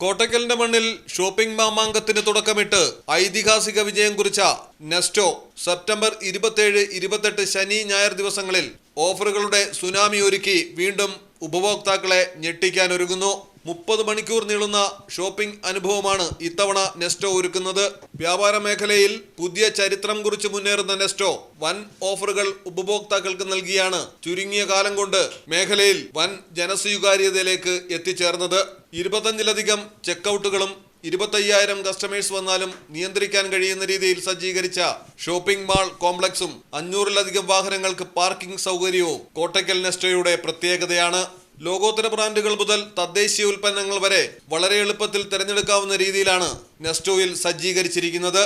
കോട്ടക്കലിന്റെ മണ്ണിൽ ഷോപ്പിംഗ് മാമാങ്കത്തിന് തുടക്കമിട്ട് ഐതിഹാസിക വിജയം കുറിച്ച നെസ്റ്റോ സെപ്റ്റംബർ ഇരുപത്തേഴ് ഇരുപത്തെട്ട് ശനി ഞായർ ദിവസങ്ങളിൽ ഓഫറുകളുടെ സുനാമി ഒരുക്കി വീണ്ടും ഉപഭോക്താക്കളെ ഞെട്ടിക്കാൻ ഒരുങ്ങുന്നു മുപ്പത് മണിക്കൂർ നീളുന്ന ഷോപ്പിംഗ് അനുഭവമാണ് ഇത്തവണ നെസ്റ്റോ ഒരുക്കുന്നത്. വ്യാപാര മേഖലയിൽ പുതിയ ചരിത്രം കുറിച്ച് മുന്നേറുന്ന നെസ്റ്റോ വൻ ഓഫറുകൾ ഉപഭോക്താക്കൾക്ക് നൽകിയാണ് ചുരുങ്ങിയ കാലം കൊണ്ട് മേഖലയിൽ വൻ ജനസ്വീകാര്യതയിലേക്ക് എത്തിച്ചേർന്നത്. ഇരുപത്തഞ്ചിലധികം ചെക്കൗട്ടുകളും ഇരുപത്തയ്യായിരം കസ്റ്റമേഴ്സ് വന്നാലും നിയന്ത്രിക്കാൻ കഴിയുന്ന രീതിയിൽ സജ്ജീകരിച്ച ഷോപ്പിംഗ് മാൾ കോംപ്ലക്സും അഞ്ഞൂറിലധികം വാഹനങ്ങൾക്ക് പാർക്കിംഗ് സൗകര്യവും കോട്ടയ്ക്കൽ നെസ്റ്റോയുടെ പ്രത്യേകതയാണ്. ലോകോത്തര ബ്രാൻഡുകൾ മുതൽ തദ്ദേശീയ ഉൽപ്പന്നങ്ങൾ വരെ വളരെ എളുപ്പത്തിൽ തിരഞ്ഞെടുക്കാവുന്ന രീതിയിലാണ് നെസ്റ്റോയിൽ സജ്ജീകരിച്ചിരിക്കുന്നത്.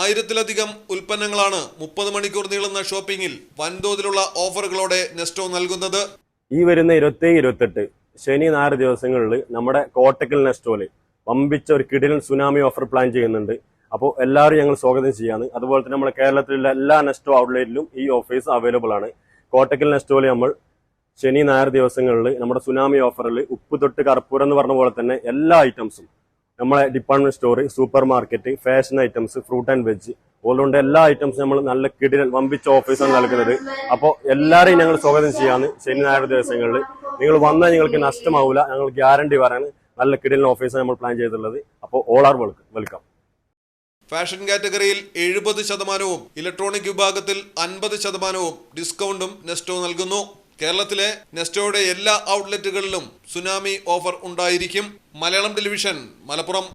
ആയിരത്തിലധികം ഉൽപ്പന്നങ്ങളാണ് മുപ്പത് മണിക്കൂർ നീളുന്ന ഷോപ്പിംഗിൽ വൻതോതിലുള്ള ഓഫറുകളോടെ നെസ്റ്റോ നൽകുന്നത്. ഈ വരുന്ന ഇരുപത്തി ഇരുപത്തെട്ട് ശനി ഞായർ ദിവസങ്ങളിൽ നമ്മുടെ കോട്ടക്കൽ നെസ്റ്റോയിൽ വമ്പിച്ച ഒരു കിടിലൻ സുനാമി ഓഫർ പ്ലാൻ ചെയ്യുന്നുണ്ട്. അപ്പോൾ എല്ലാവരും ഞങ്ങൾ സ്വാഗതം ചെയ്യാണ്. അതുപോലെ തന്നെ നമ്മുടെ കേരളത്തിലുള്ള എല്ലാ നെസ്റ്റോ ഔട്ട്ലെറ്റിലും ഈ ഓഫീസ് അവൈലബിൾ ആണ്. കോട്ടക്കൽ നെസ്റ്റോയിൽ നമ്മൾ ശനി ഞായർ ദിവസങ്ങളിൽ നമ്മുടെ സുനാമി ഓഫറിൽ ഉപ്പ് തൊട്ട് കർപ്പൂരം എന്ന് പറഞ്ഞ പോലെ തന്നെ എല്ലാ ഐറ്റംസും. നമ്മളെ department store super market fashion items fruit and veg അതുകൊണ്ട് എല്ലാ ഐറ്റംസും നമ്മൾ നല്ല കിടിലൻ വമ്പിച്ച ഓഫീസാണ് നൽകുന്നത്. അപ്പോൾ എല്ലാവരെയും ഞങ്ങൾ സ്വാഗതം ചെയ്യാന്ന് ശനി ഞായർ ദിവസങ്ങളിൽ. നിങ്ങൾ വന്നാൽ നിങ്ങൾക്ക് നഷ്ടമാവില്ല ഞങ്ങൾ ഗ്യാരണ്ടി പറയാൻ നല്ല കിടിലൻ ഓഫീസാണ് നമ്മൾ പ്ലാൻ ചെയ്തിട്ടുള്ളത്. അപ്പോൾ ഓൾ ആർ വെൽക്കം ഫാഷൻ കാറ്റഗറിയിൽ എഴുപത് ശതമാനവും ഇലക്ട്രോണിക് വിഭാഗത്തിൽ അൻപത് ശതമാനവും ഡിസ്കൗണ്ടും നെസ്റ്റോ നൽകുന്നു. കേരളത്തിലെ നെസ്റ്റോയുടെ എല്ലാ ഔട്ട്ലെറ്റുകളിലും സുനാമി ഓഫർ ഉണ്ടായിരിക്കും. മലയാളം ടെലിവിഷൻ മലപ്പുറം.